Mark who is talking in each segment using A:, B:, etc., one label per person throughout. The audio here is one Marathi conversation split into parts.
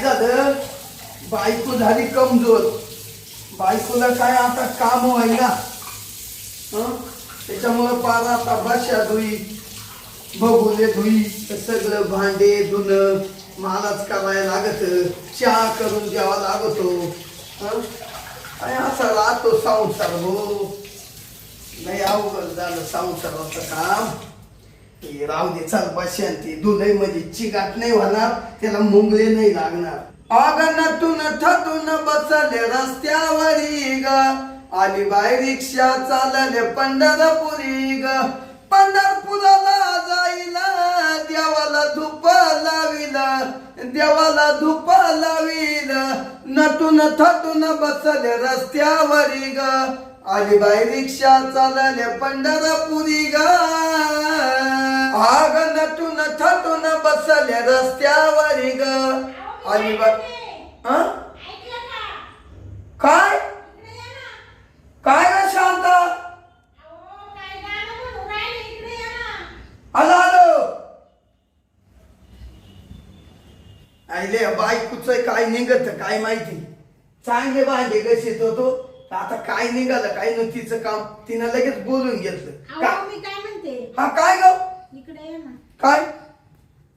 A: काय झालं? बायको झाली कमजोर. बायकोला काय आता काम व्हायला? हं? त्याच्यामुळं पाला आता भाषा धुई बघुले धुई सगळं भांडे धुणं मलाच करायला लागत चहा करून द्यावा लागतो. हं? काय असा राहतो संसार हो. नाही अवघड झालं संसाराचं काम. हे राहू दे चल बशांती दुलई मध्ये चिगात नाही होणार त्याला मुंगळे नाही लागणार. आगनातून थतून बसले रस्त्यावरी ग. आली बाय रिक्षा चालले पंढरपुरी ग. पंढरपुराला जाईला देवाला धूप लाविला. देवाला धूप लाविल. नटून थटून बसले रस्त्यावरी ग. आली बाई रिक्षा चालले पंढरपुरी ग. आग नटून थटून बसले रस्त्यावरी ग. आली बाई हं? काय? काय ग शांता? आलो आलो. आईले बायकोच काय निघत काय माहिती? चांगले भांडे कसे आता काय निघालं काय न तिचं काम तिनं लगेच बोलून घेतलं.
B: अहो
A: का-
B: मी काय म्हणते?
A: हा काय ग?
B: इकडे ये ना.
A: काय?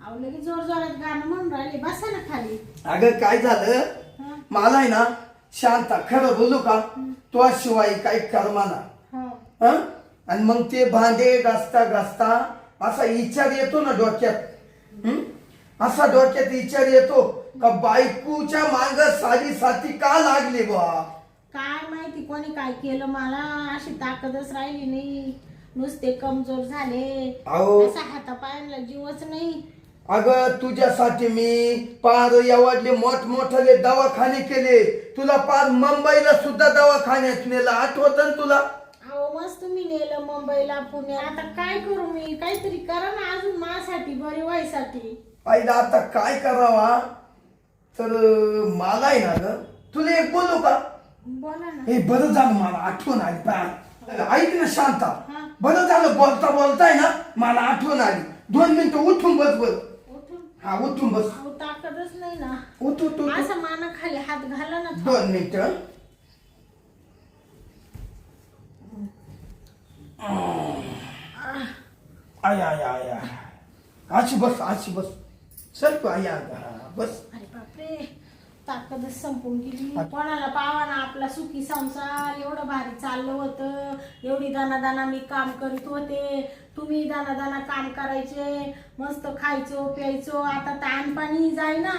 B: अहो लगेच जोर जोरात गाणं म्हणून राहिले. बसा ना खाली.
A: अगं काय झालं?
B: हा,
A: मला आहे ना शांता खरं बोलू का? तो शिवाय काही कर्माना
B: हो.
A: हं? आणि मग ते भांडे घासता घासता असा विचार येतो ना डोक्यात. हं? असा डोक्यात विचार येतो का बायकोच्या मांग साडी साथी का लागली बा
B: काय माहिती कोणी काय केलं? मला अशी ताकदच राहिली नाही. नुसते कमजोर झाले.
A: अहो.
B: असा हातापायांना जीवच नाही.
A: अगं तुझ्यासाठी मी पार एवढले मोठमोठाले दवाखाने केले. तुला पार मुंबईला सुद्धा दवाखान्यात नेलं. आठवत ना तुला?
B: अहो मस्त तुम्ही नेलं मुंबईला पुणे. आता काय करू मी? काहीतरी करा ना अजून माझ्यासाठी बरी व्हायसाठी.
A: आईला आता काय करावा तर अं, मला आहे ना ग. तुला एक बोलू का?
B: बोला ना.
A: हे बरं झालं मला आठवण आली पाय ऐक ना शांता.
B: हा.
A: बरं झालं बोलता बोलताय ना मला आठवण आली. दोन मिनिटं उठून बस
B: उठून?
A: हा उठून बस.
B: अहो ताकदच नाही ना.
A: उठ उठ उठ.
B: असं माना खाली हात घाला ना.
A: दोन मिनिटं. आय आय आय आय. अशी बस अशी बस. चल तू आय बस.
B: अरे बापरे ताकदच संपून गेली. कोणाला पावा आपला सुखी संसार एवढं भारी चाललं होतं. एवढी दाना दाना मी काम करीत होते. तुम्ही दाना दाना काम करायचे मस्त खायचो प्यायचो. आता ताण पाणी जाईना.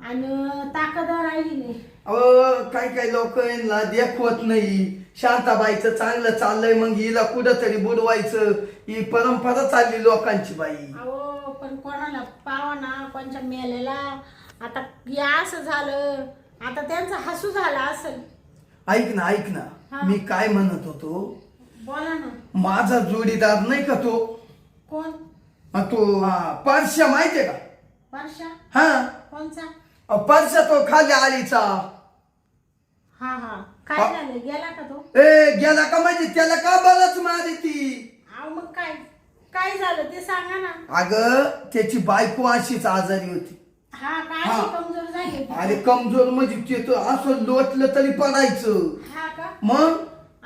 B: आणि ताकद राहिली नाही
A: अहो काही काही लोक यांना देखवत नाही. शांताबाईचं चांगलं चाललंय मग हिला कुठं तरी बुडवायचं. ही परंपरा चालली लोकांची बाई.
B: अहो पण कोणाला पावा ना कोणच्या मेलेला आता या असं झालं आता त्यांचा हसू झाला असेल.
A: ऐक ना ऐक ना.
B: हा.
A: मी काय म्हणत होतो?
B: बोला ना.
A: माझा जोडीदार नाही का तो?
B: कोण?
A: हा, तो हा, परश्या माहितीये का?
B: वर्षा
A: हा.
B: कोणचा?
A: अ, परश्या तो खाली आलीचा.
B: हा हा. काय. झालं? गेला का तो?
A: ए गेला का म्हणजे त्याला का बरच मारी ती?
B: अहो मग काय? काय झालं? ते सांगा ना.
A: अगं त्याची बायको अशीच आजारी होती.
B: हा
A: हा.
B: अशी कमजोर झाली?
A: म्हणजे ते तर असं लोटलं तरी पडायचं.
B: हा का?
A: मग?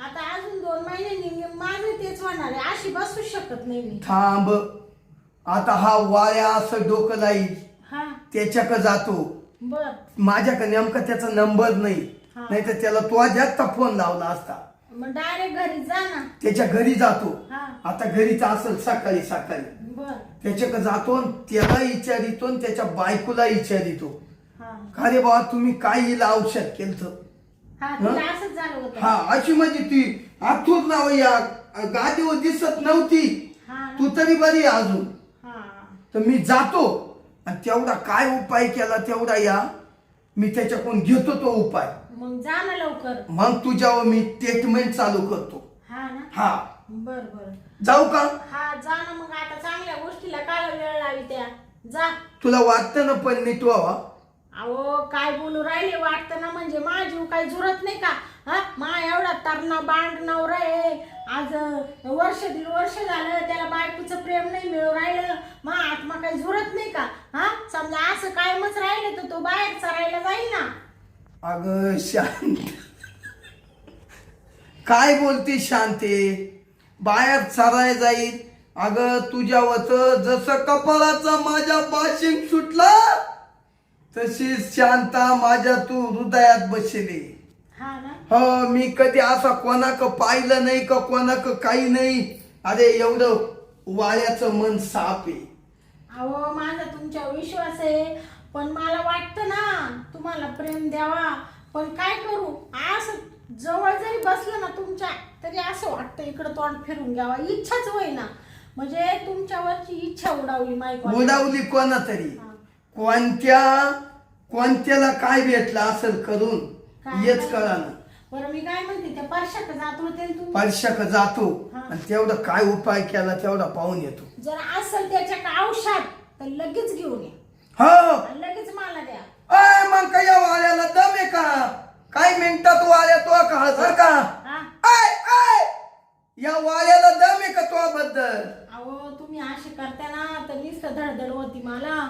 B: आता अजून दोन महिन्यांनी माझं तेच होणार आहे. अशी बसू शकत नाही मी.
A: थांब. आता हा वाऱ्या असं डोकं लाईल
B: हा.
A: त्याच्याकडे जातो.
B: बर.
A: माझ्याकडे नेमका त्याचा नंबर नाही.
B: हा.
A: नाही तर त्याला तो जास्त फोन लावला असता.
B: मग डायरेक्ट घरी जा ना.
A: त्याच्या घरी जातो.
B: हा.
A: आता घरीच असेल सकाळी सकाळी. त्याच्याकडे जातो त्याला विचारितो त्याच्या बायकोला विचारितो
B: हा.
A: का रे बाबा तुम्ही काय हिला औषध केलं
B: हा
A: अशी म्हणजे ती आथूर नाव या गादीवर दिसत नव्हती.
B: हा?
A: तू तरी बरी अजून.
B: हा.
A: तर मी जातो आणि तेवढा काय उपाय केला तेवढा या मी त्याच्याकडून घेतो तो उपाय.
B: मग जा ना लवकर.
A: मग तुझ्यावर मी ट्रीटमेंट चालू करतो.
B: हा
A: हा.
B: बर.
A: जाऊ का?
B: हा जा ना मग आता चांगल्या गोष्टीला काय वेळ लावी त्या. जा.
A: तुला वाटतं ना पण नीट व्हावा
B: अहो काय बोलू राहिले? वाटतं ना म्हणजे मा जीव काही झुरत नाही का? हा मा एवढा तरणा बांड नवरा आहे. आज वर्ष दीड वर्ष झालं त्याला बायकोचं प्रेम नाही मिळू राहिलं. मा आत्मा काही झुरत नाही का? हा समजा असं काय कायमच राहिले तर तो बाहेर चरायला जाईल ना.
A: अगं शांत. काय बोलती शांते? बाहेर चराय जाईल. अगं तुझ्या वत जसं कपाळाचा माझ्या बाशिंग सुटला तशीच शांता माझ्या तू हृदयात बसली.
B: हा ना?
A: हो मी कधी असा कोणाक पाहिलं नाही का कोणाक काही नाही. अरे एवढं वाळ्याचं मन साप आहे.
B: अहो माझा तुमच्यावर विश्वास आहे पण मला वाटतं ना तुम्हाला प्रेम द्यावा. पण काय करू? असं जवळ जरी बसलं ना तुमच्या तरी असं वाटतं इकडं तोंड फिरून घ्यावा. इच्छाच होय ना म्हणजे तुमच्यावरची इच्छा उडावली माहिती
A: उडावली कोणा तरी कोणत्या कोणत्याला काय भेटलं असेल करून हेच
B: माहिती?
A: कळानं
B: बरं मी काय म्हणते त्या परशाक जात ना
A: परशाक जातो. आणि तेवढं काय उपाय केला तेवढा पाहून येतो.
B: जर असेल त्याच्या औषध तर लगेच घेऊन ये.
A: हो.
B: लगेच मला द्या.
A: मग काय या वाळ्याला दम आहे का? काय मिनिटात वाळ्या तो का हजर का?
B: हा.
A: आय आय या वाळ्याला दम आहे का तो बद्दल
B: अहो तुम्ही असे करता ना तर नुसतं धडधड होती मला.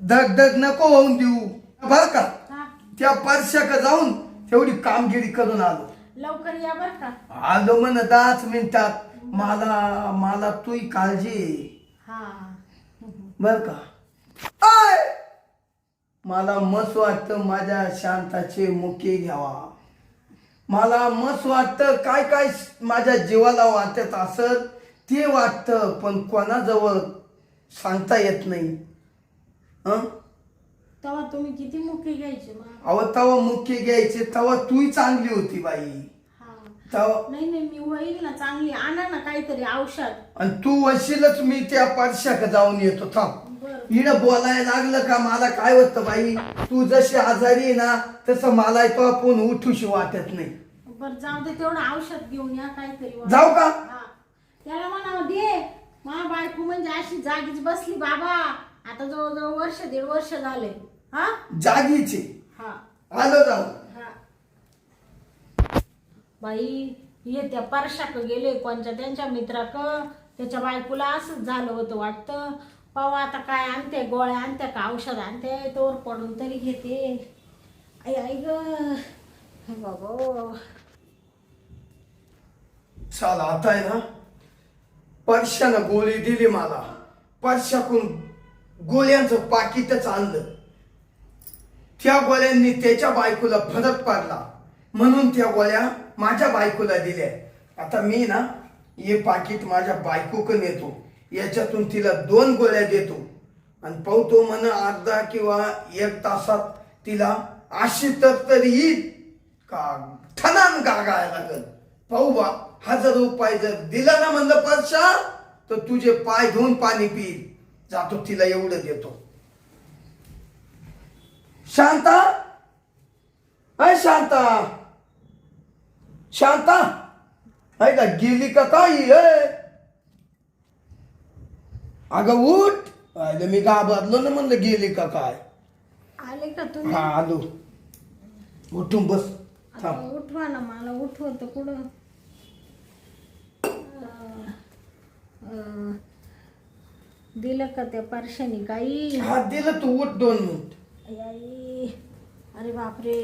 A: धग धग नको होऊन देऊ. बर का?
B: हा.
A: त्या परशाक जाऊन तेवढी कामगिरी करून आलो.
B: लवकर या बर का?
A: आलो म्हण दहाच मिनिटात. मला मला तुही काळजी.
B: हा.
A: बर का? आय मला मस्त वाटतं माझ्या शांताचे मुके घ्यावा. मला मस्त वाटतं काय काय माझ्या जीवाला वाटत असत ते वाटतं पण कोणाजवळ सांगता येत नाही.
B: तेव्हा तुम्ही किती मुके घ्यायचे मग?
A: अव तवा मुके घ्यायचे तवा तूही चांगली होती बाई.
B: हा.
A: तवा
B: नाही नाही मी होईल ना चांगली आणा ना काहीतरी औषध.
A: आणि तू वशीलच मी त्या परशाक जाऊन येतो थांब. हिनं बोलायला लागलं का? मला काय होतं बाई? तू जशी आजारी आहे ना तसं मला तो आपण उठूशी वाटत नाही.
B: बर जाऊ दे तेवढं औषध घेऊन या काहीतरी. वा.
A: जाऊ का?
B: हा. त्याला म्हणावं दे मा बायको म्हणजे अशी जागीच बसली बाबा. आता जवळजवळ वर्ष दीड वर्ष झाले. हा?
A: जागीचे.
B: हा.
A: आलो जाऊ.
B: हा. बाई ये त्या परशाक गेले कोणच्या त्यांच्या मित्राक? त्याच्या बायकोला असंच झालं होतं वाटतं. पावा आता काय आणते गोळ्या आणते का औषध आणते तोर पडून तरी घेते. आई आई ग. हे
A: चाल आता आहे ना परशानं गोळी दिली मला. परशाकून गोळ्यांचं पाकिटच आणलं. त्या गोळ्यांनी त्याच्या बायकोला फरक पडला. म्हणून त्या गोळ्या माझ्या बायकोला दिल्या. आता मी ना हे पाकिट माझ्या बायकोकडे नेतो याच्यातून तिला दोन गोळ्या देतो. आणि पावतो म्हण अर्धा किंवा एक तासात तिला अशी तर तरी येईल का ठणान गागायला लागल. पाहू बा हजार रुपये जर दिला ना म्हणलं परशा तर तुझे पाय धुवून पाणी पिईल. जातो तिला एवढं देतो. शांता? अय शांता? शांता? आहे का गेली का काय? अगं उठ. अरे मी घाबरलो ना म्हणलं गेली का काय?
B: आले का तुम्ही?
A: हा आलो. उठून बस.
B: आता
A: थांब.
B: उठवा ना मला उठवत कुठं? अं, अं, दिलं का त्या परशाने काही?
A: हा दिलं तू. उठ दोन मिनिट.
B: आई आई. अरे बापरे.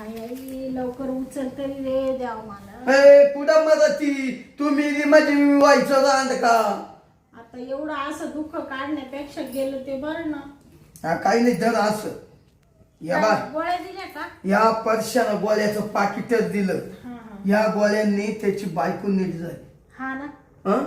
B: आई लवकर उचल तरी रे द्याव मला.
A: ए कुठं मदती? तू मेली माझी व्हायचं का
B: एवढं असं दुःख काढण्यापेक्षा गेलं ते बरं ना.
A: हा काही नाही धर असं. या बा
B: काय, गोळ्या दिल्या का?
A: या परशानं गोळ्याचं पाकिटच दिलं.
B: हा हा.
A: या गोळ्यांनी त्याची बायको नीट झाली.
B: हा ना?
A: हं?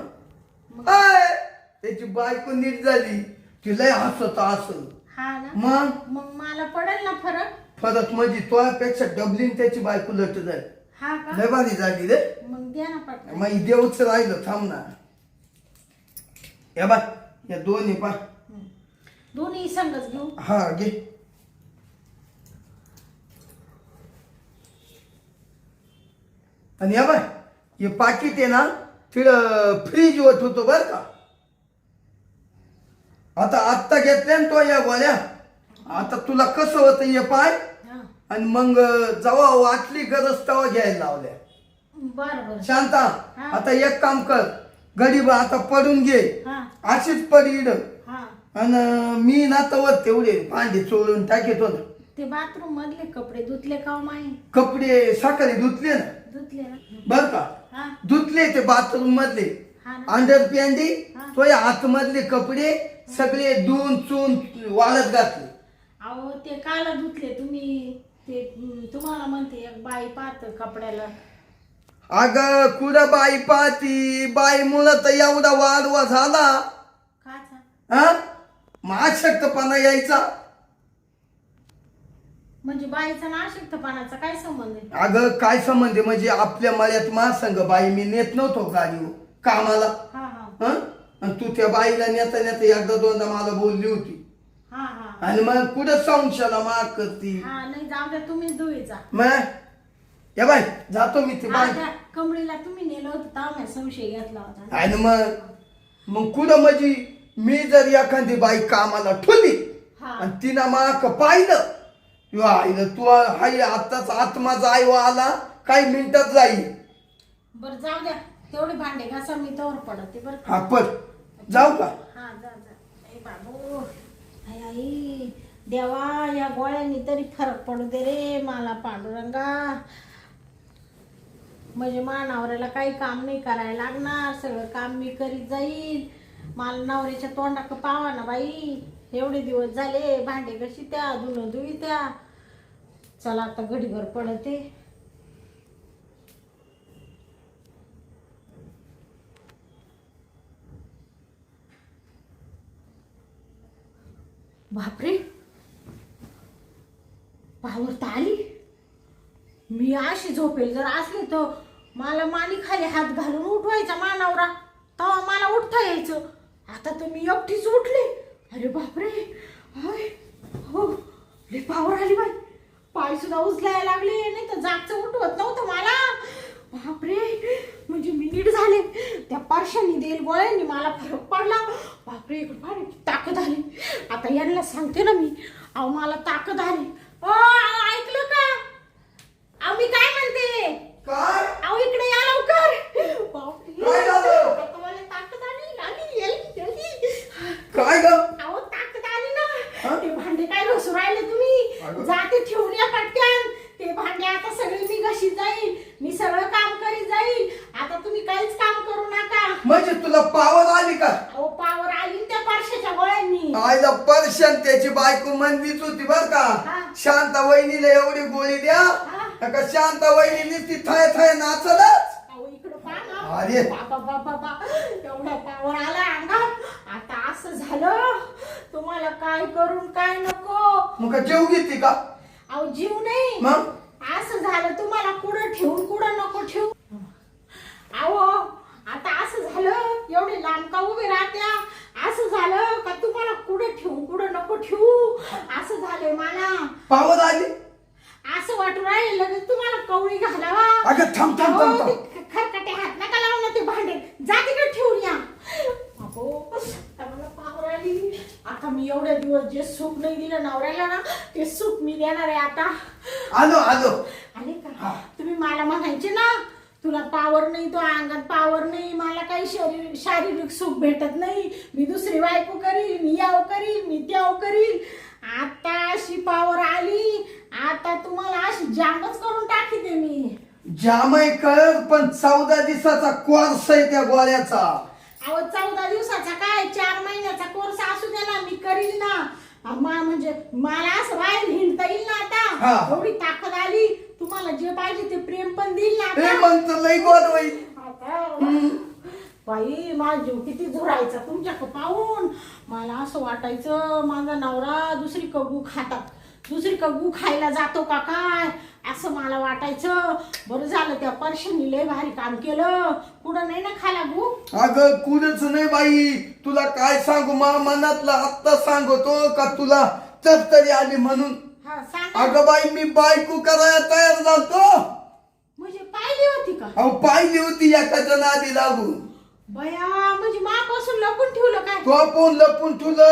A: आय, त्याची बायको नीट झाली तिला हसत असं.
B: हा ना?
A: मग?
B: मग मला पडेल ना फरक?
A: फरक म्हणजे तुझ्यापेक्षा डबलीन त्याची बायको लट झाली.
B: हा का?
A: लय भारी झाली रे.
B: मग द्या ना पटकन.
A: मग देवच राहिलं थांब ना. या बा या दोन आहे पा.
B: दोन्ही संगच घेऊ.
A: हा घे. आणि या बाय हे पाकिट आहे ना तिथं फ्रीज होत होतो बर का. आता आत्ता घेतल्या ना तो या गोळ्या. आता तुला कसं होतं हे पाय. आणि मग जेव्हा वाटली गरज तेव्हा घ्यायला लावल्या.
B: बर बर.
A: शांता. आता एक काम कर. गरीब आता पडून घे.
B: हा.
A: अशीच पड इड
B: हा.
A: आणि मी ना तवर तेवढे भांडे चोळून टाकीत होत.
B: ते बाथरूम मधले कपडे धुतले का हो माई?
A: कपडे सकाळी धुतले ना.
B: धुतले ना.
A: बर का?
B: हा.
A: धुतले ते बाथरूम मधले.
B: हा ना.
A: अंडर पॅन्टी
B: हा.
A: तो आतमधले कपडे सगळे धुवून चून वाळत घातले.
B: अहो ते काला धुतले तुम्ही. ते तुम्हाला म्हणते एक बाई पाहत कपड्याला.
A: अग कुठं बाई पाहती? बाई मुळे तर एवढा वाढवा झाला. हा माशक्तपणा यायचा.
B: म्हणजे बाईचा ना अशक्तपणाचा काय संबंध आहे?
A: अगं काय संबंध आहे? म्हणजे आपल्या मळ्यात महासंघ बाई मी नेत नव्हतो गाडीवर. कामाला
B: हा हा.
A: हं? आणि तू त्या बाईला नेता नेता एकदा दोनदा मला बोलली होती.
B: हा हा.
A: आणि मग कुठं संशयाला माग करती?
B: हा नाही जाऊ द्या तुम्हीच धुईचा
A: मग? या बाई जातो मी ते
B: आता कमळीला तुम्ही नेलं होतं मी संशय घेतला होता.
A: आणि मग मग कुठं म्हणजे मी जर एखादी बाई कामाला ठेवली
B: हा.
A: आणि तिनं माक पाहिलं किंवा आईला तू हाय आताच आत्मा जाय आला काही मिनिटात जाईल
B: बरं जाऊ द्या. तेवढे भांडे घासा मी तवर पडते बरं का?
A: हा पण जाऊ का?
B: हा जा जा. ए बाबू. आई आई. देवा या गोळ्यांनी तरी फरक पडू दे रे मला पांडुरंगा. म्हणजे मा नवऱ्याला काही काम नाही करायला लागणार सगळं काम मी करीत जाईल मला नवऱ्याच्या तोंडाक पावा ना बाई? एवढे दिवस झाले भांडे कशी त्या धुणं धुई त्या. चला आता घडीभर पडते. बापरे! पावर तर आली. मी अशी झोपेल जर असली तर मला मानी खाली हात घालून उठवायचा मानावरा. तेव्हा मला उठता यायचं. आता तर मी एकटीच उठले. अरे बापरे. हय हो रे पावर आली बाई. पाय सुद्धा उचलायला लागले नाही तर जागचं उठवत नव्हतं मला. बापरे. म्हणजे मी नीट झाले. त्या पारशांनी देईल गोळ्यांनी मला फरक पडला. बापरे इकडे फार ताकद आली. आता यांना सांगते ना मी. अहो मला ताकद आली ओ अहो, ऐकलं का अहो मी काय म्हणते
A: काय
B: अहो इकडे या लवकर बापरे
A: काय झालं?
B: आता मला ताकद आली आली आली आली
A: काय ग
B: अहो ताकद आली
A: हा?
B: ना ते भांडे काय घसू राहिले तुम्ही
A: अगं.
B: जाते ठेवून या पटकन ते भांडे आता सगळे मी घशीत जाईल मी सगळं काम करीत जाईल आता तुम्ही काहीच काम करू नका
A: म्हणजे तुला पावर आली का
B: अहो पावर आली ना त्या पारशाच्या गोळ्यांनी
A: आईला परशन त्याची बायको म्हणलीच होती बर का
B: हा.
A: शांता वहिनीला एवढी गोळी द्या. का शांता वहिनीने ती थाय थाय नाचलच.
B: अहो इकडं पहा
A: अरे.
B: बाबा बाबा बाबा. एवढा आला अंगात आता असं झालं. तुम्हाला काय करून काय नको?
A: मग का जेव घेते का?
B: अहो जीव नाही.
A: मग?
B: असं झालं तुम्हाला कुठं ठेवून कुठं नको ठेवू? अहो आता असं झालं. एवढे लांब का उभे राहत्या? असं झालं का तुम्हाला कुठं ठेवून कुठं नको ठेवू? असं झालंय मला.
A: पावर आली.
B: असं वाटून राहिलं लगेच तुम्हाला कवळी घालावा.
A: अगं थांब थांब
B: खरकटे हात नका लावू ना ते भांडे. जा तिकडे ठेवून या. आता मला पावर आली. आता मी एवढे दिवस जे सुख नाही दिलं नवऱ्याला ना ते सुख मी देणार आहे आता.
A: आलो आलो.
B: आले का? तुम्ही मला म्हणायचे ना तुला पावर नाही तो अंगात पावर नाही. मला शरीर शारीरिक सुख भेटत नाही. मी दुसरी बायको करील मी याव करील मी त्याव करील आता अशी पावर आली. आता तुम्हाला अशी जामच करून टाकी दे मी.
A: जामय कर पण चौदा दिवसाचा कोर्स आहे त्या गोळ्याचा.
B: अहो चौदा दिवसाचा काय? चार महिन्याचा कोर्स असू दे ना मी करील ना. मा- म्हणजे मला असं बाहेर हिंडता येईल ना
A: हा.
B: आता एवढी ताकद आली. तुम्हाला जे पाहिजे ते प्रेम पण देईल ना
A: हे
B: आता.
A: म्हणतो लई गोड होईल.
B: आता बाई माझा जीव किती झुरायचा तुमच्याकडे पाहून. मला असं वाटायचं माझा नवरा दुसरी कगू खातात. दुसरी कगू खायला जातो का काय? असं मला वाटायचं. बरं झालं त्या परशांनी लय भारी काम केलं. कुठं नाही ना खाला गू?
A: अगं कुणच नाही बाई. तुला काय सांगू? मा मनातला आत्ता सांगतो का तुला? तरी आली म्हणून.
B: हा सांगा.
A: अगं बाई मी बायको करायला तयार झालतो.
B: म्हणजे पाहिली होती का?
A: अहो पाहिली होती एखाद्या नादी लागून.
B: बया म्हणजे मापासून लपून ठेवलं काय?
A: तो लपून तुला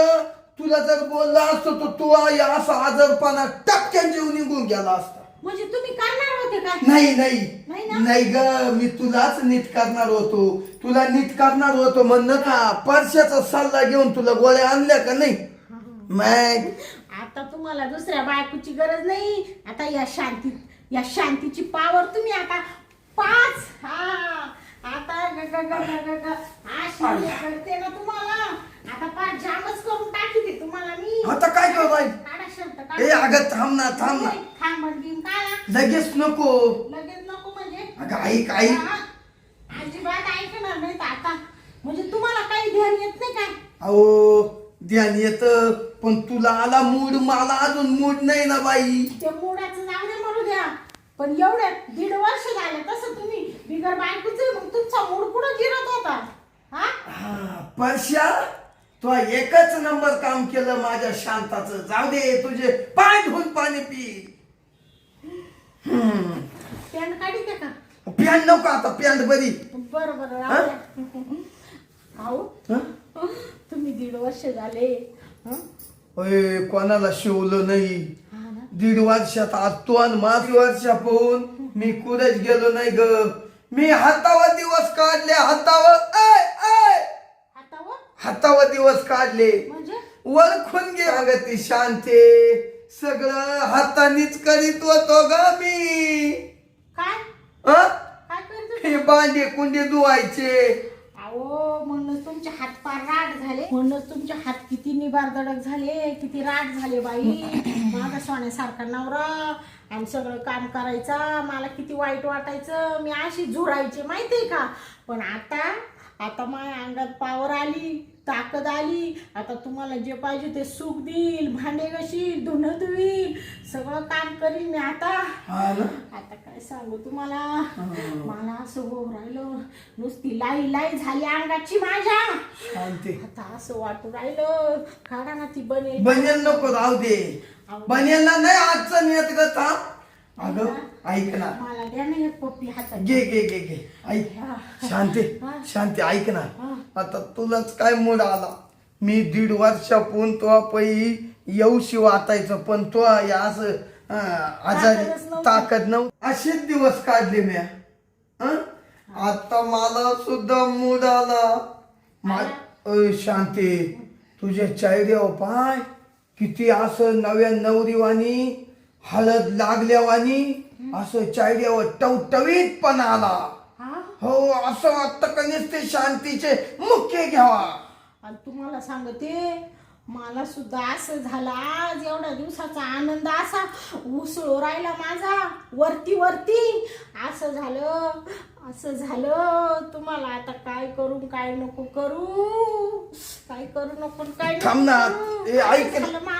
A: तुला जर बोलला असतो तर तू आई असा आजारपणा टक्क्यान जीव निघून गेला असता.
B: म्हणजे तुम्ही करणार होते काय
A: नाही नाही.
B: नाही ना?
A: नाही ग मी तुलाच नीट करणार होतो. तुला नीट करणार होतो म्हणणं का परशाचा सल्ला घेऊन तुला गोळ्या आणल्या का नाही? मग?
B: आता तुम्हाला दुसऱ्या बायकोची गरज नाही. आता या शांती या शांतीची पावर तुम्ही आता पाच हा आता ग ग ग ग ग ग अशी हे करते ना तुम्हाला आता पाच जामच करून टाकी ते तुम्हाला मी
A: आता काय करू राहील
B: काढा शर्ट
A: ए अगं थांब ना थांब ना.
B: थांब म्हणतील काढा
A: लगेच नको.
B: लगेच नको म्हणजे
A: अगं ऐक ऐक
B: हा, अजिबात ऐकणार नाही तर आता म्हणजे तुम्हाला काही ध्यान येत नाही काय
A: अहो ध्यान येत पण तुला आला मूड मला अजून मूड नाही ना बाई.
B: ते मुडाचं जाऊ दे म्हणू द्या. पण एवढ्या दीड वर्ष झालं तसं तुम्ही बिगर बायकोच मग तुमचा मूड कुठं जिरत होता? हा?
A: हा, परश्या तू एकच नंबर काम केलं माझ्या शांताचं. जाऊ दे तुझे पाय धुवून पाणी पी. हम्म.
B: पॅन्ट काढी ते का?
A: पॅन्ट नको आता पॅन्ट बरी.
B: बरं बरं राहू द्या. अहो
A: हं?
B: तुम्ही दीड वर्ष झाले. हं?
A: कोणाला शिवलं नाही.
B: हा ना?
A: दीड वर्षात आज तू आणि माग वर्षा पाहून मी कुठेच गेलो नाही ग. मी हातावर दिवस काढले हातावर ऐ, ऐ,
B: हातावर?
A: हातावर दिवस काढले.
B: म्हणजे?
A: वळखून घे अगं ती शांते. सगळं हातानीच करीत होतो ग मी.
B: काय?
A: हं?
B: काय करतो
A: हे बांधे कुंडे धुवायचे.
B: अहो म्हणूनच तुमचे हात पार राट झाले. म्हणूनच तुमचे हात किती निबार दडक झाले किती राट झाले बाई. माझा सोन्यासारखा नवरा आणि सगळं काम करायचा मला किती वाईट वाटायचं मी अशी झुरायचे माहितीये का? पण आता आता माझ्या अंगात पावर आली. ताकद आली. आता तुम्हाला जे पाहिजे ते सुख देईल भांडे घशील धुणं धुईल सगळं काम करीन मी आता. आता काय सांगू तुम्हाला? मला असं हो राहिलं. नुसती लाई लाई झाली अंगाची माझ्या. आता असं वाटू राहिलं. काढा ना ती बनेल.
A: बनेल नको राहू दे. बनेलला नाही अडचण येत ग थांब. अगं ऐक ना
B: मला द्या ना एक पप्पी हातात
A: घे घे घे घे ऐक. शांती. शांती ऐक ना. आता तुलाच काय मूड आला मी दीड वर्षापून तो पै येऊशी वाटायचं पण तो या असं अं, आजारी
B: नव्हती.
A: ताकद नव्हती असेच दिवस काढले म्या हं? आता मला सुद्धा मूड आला मा- अय, शांती तुझ्या चेहऱ्यावर पाय किती असं नव्या नवरीवानी हळद लागल्यावानी असं चेहऱ्यावर टवटवीत पण आला
B: हा?
A: हो असं वाटतं का नुसते शांतीचे मुख्य घ्यावा.
B: आणि तुम्हाला सांगते मला सुद्धा असं झालं. आज एवढ्या दिवसाचा आनंद असा उसळू राहिला माझा. वरती वरती. असं झालं असं झालं. तुम्हाला आता काय करू काय नको करू? काय करू नको आणि काय नको
A: थांब ना.
B: करू.
A: ए, ऐक
B: असं
A: ना.
B: झालं मला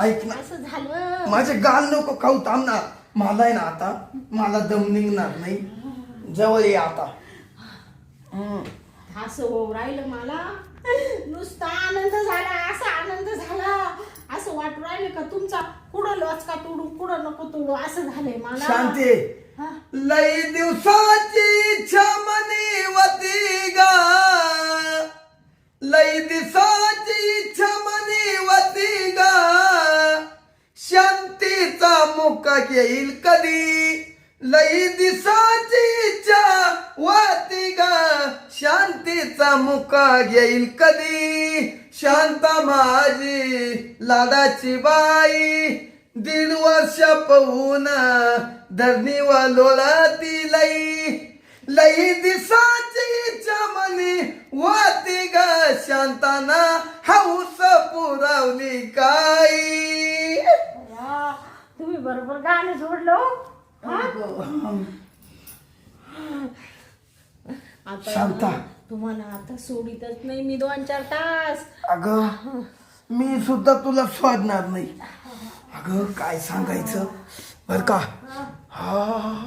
A: ऐक ना.
B: असं झालं.
A: माझे गाल नको खाऊ थांब ना मला आहे ना आता मला दम निघणार नाही. जवळ ये आता.
B: असं होऊ राहिलं मला. नुसता आनंद झाला असा आनंद झाला. असं वाटू राहिलं का तुमचा कुठं लोचका तोडू कुठं नको तोडू असं झालंय मला.
A: शांती.
B: हा?
A: लई दिवसाची इच्छा मनी वती गा. लई दिवसाची इच्छा मनी वती गा. शांतीचा मुका येईल कधी? लई दिसाचीच्या इच्छा वती शांतीचा मुका येईल कधी? शांता माझी लाडाची बाई. दीड वर्ष पाहून धरणी व लोळाती लई. लई दिसाची मनी वाती ग. शांताना हौस पुरवली काही
B: अय्या, तुम्ही बरोबर गाणं जोडलो हा? आता
A: शांता.
B: तुम्हाला आता सोडितच नाही मी दोन चार तास.
A: अग मी सुद्धा तुला सोडणार नाही. अगं काय सांगायचं? बर का? हा.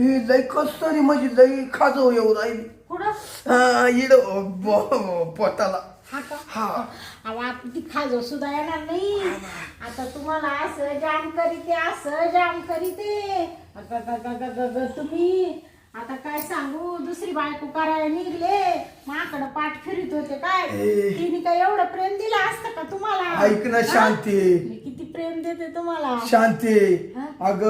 A: ही लई कस तरी माझी लई खाजो येऊ राहिली
B: कुठं?
A: हा, इड ब- पोटाला.
B: हा का?
A: हा.
B: अहो, आता ती खाजो सुद्धा येणार नाही. आता तुम्हाला असं जाम करीते असं जाम करीते. अगं, ग, ग, ग, ग, ग, तुम्ही आता काय सांगू? दुसरी बायको करायला निघले. माकडं पाठ फिरित होते काय?
A: ए.
B: तिने काय एवढं प्रेम दिलं असतं का तुम्हाला?
A: ऐक ना
B: हा?
A: शांती.
B: मी किती प्रेम देते तुम्हाला.
A: शांती.
B: हा?
A: अग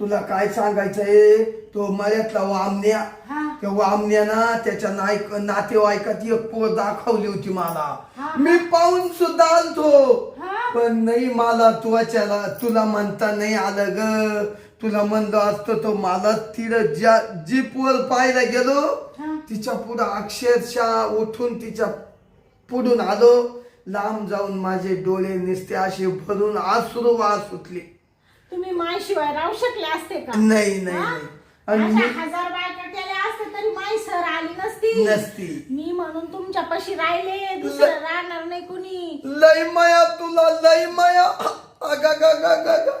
A: तुला काय सांगायचंय? तो मळ्यातला वामण्या.
B: हा.
A: त्या वामण्या ना त्याच्या नायक नातेवाईकात एक पोर दाखवली होती मला.
B: हा.
A: मी पाहून सुद्धा आलतो.
B: हा?
A: पण नाही मला तुझ्याला तुला म्हणता नाही आलं ग. तुला म्हणलो असतो तो मला तिथं ज्या जीपवर पाहायला गेलो
B: हा.
A: तिच्या पुढं अक्षरशः उठून तिच्या पुढून आलो. लांब जाऊन माझे डोळे निसते असे भरून आसरू वास सुटले.
B: तुम्ही मायशिवाय राहू शकले असते का?
A: नाही नाही
B: हा?
A: नाही. आणि
B: अशा
A: मी-
B: हजार बायका केल्या असते तरी माई सर आली नसती.
A: नसती.
B: मी म्हणून तुमच्या पशी राहिले दुसरं राहणार नाही कुणी.
A: लय माया तुला लय माया. अगा गा गा गा गा.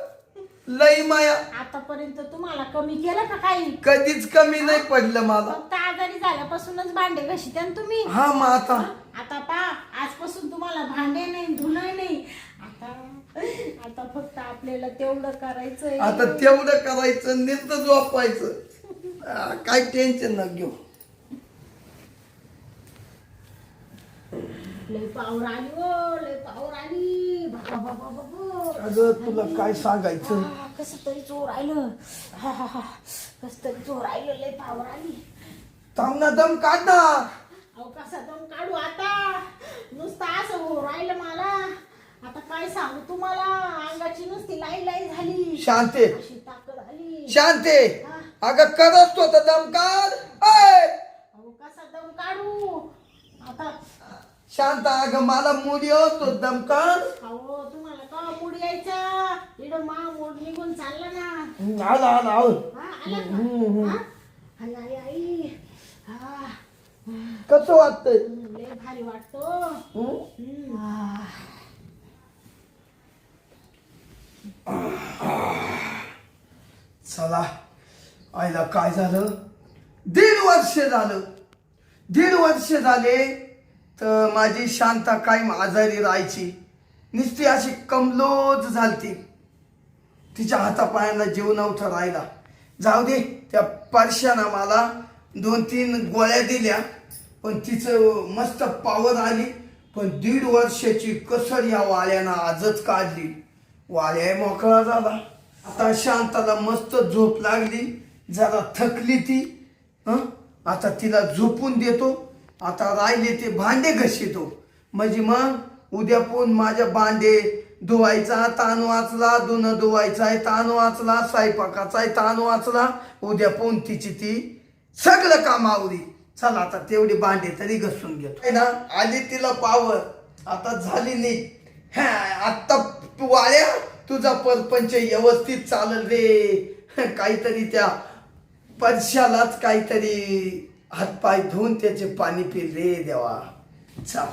A: लय माया.
B: आतापर्यंत तुम्हाला कमी केलं का काही?
A: कधीच कमी नाही पडलं मला.
B: फक्त आजारी झाल्यापासूनच भांडे आणि तुम्ही.
A: हा मग आता.
B: आता पा आजपासून तुम्हाला भांडे नाही धुणं नाही. आता आता फक्त आपल्याला तेवढं करायचंय.
A: आता तेवढं करायचं नुसतं झोपायचं. काय टेन्शन न घेऊ.
B: लय पावर आली ओ लय पावर आली. बाबा बाबा बाबा.
A: अगं तुला काय सांगायचं?
B: कस तरी चोर हा हा हा कस तरी चोर राहिलं लय पावर आली.
A: थांब ना दम काढ ना.
B: अहो कसा दम काढू आता? नुसतं असं हो राहिलं मला. आता काय सांगू तुम्हाला? अंगाची नुसती लाई लाई झाली.
A: शांते.
B: अशी ताकद आली.
A: शांते. अगं करत तो तर दम काढ. ऐ!
B: अहो कसा दम काढू? आता
A: शांत अगं मला मुली होतो दम काढ
B: अहो तुम्हाला का मूड यायचा? इकडं मा मूड निघून चालला ना.
A: आला आला आला
B: हा आला का? हा? आई आई आई. हा.
A: कसं वाटतंय?
B: लय भारी वाटतो.
A: हं?
B: आ.
A: चला आईला काय झालं? दीड वर्ष झालं. दीड वर्ष झाले तर माझी शांता कायम आजारी राहायची. नुसती अशी कमलोज झालती. तिच्या हातापायांना जीव नव्हता राहिला. जाऊ दे त्या पारशानं मला दोन तीन गोळ्या दिल्या पण तिचं मस्त पावर आली पण दीड वर्षाची कसर या वाळ्यानं आजच काढली. वाळ्या मोकळा झाला. आता शांताला मस्त झोप लागली. जरा थकली ती. हं? आता तिला झोपून देतो. आता राहिले ते भांडे घशितो. म्हणजे मग उद्या पण माझ्या भांडे धुवायचा ताण वाचला धुणं धुवायचा आहे ताण वाचला स्वयंपाकाचा आहे ताण वाचला उद्या पण तिची ती सगळं काम आवरी. चला आता तेवढी भांडे तरी घसून घेतो. ना? आली तिला पावर. आता झाली नाही हा तू वाळ्या तुझा परपंच व्यवस्थित चालल रे. काहीतरी त्या परशालाच काहीतरी हातपाय धुवून त्याचे पाणी पिले देवा. चा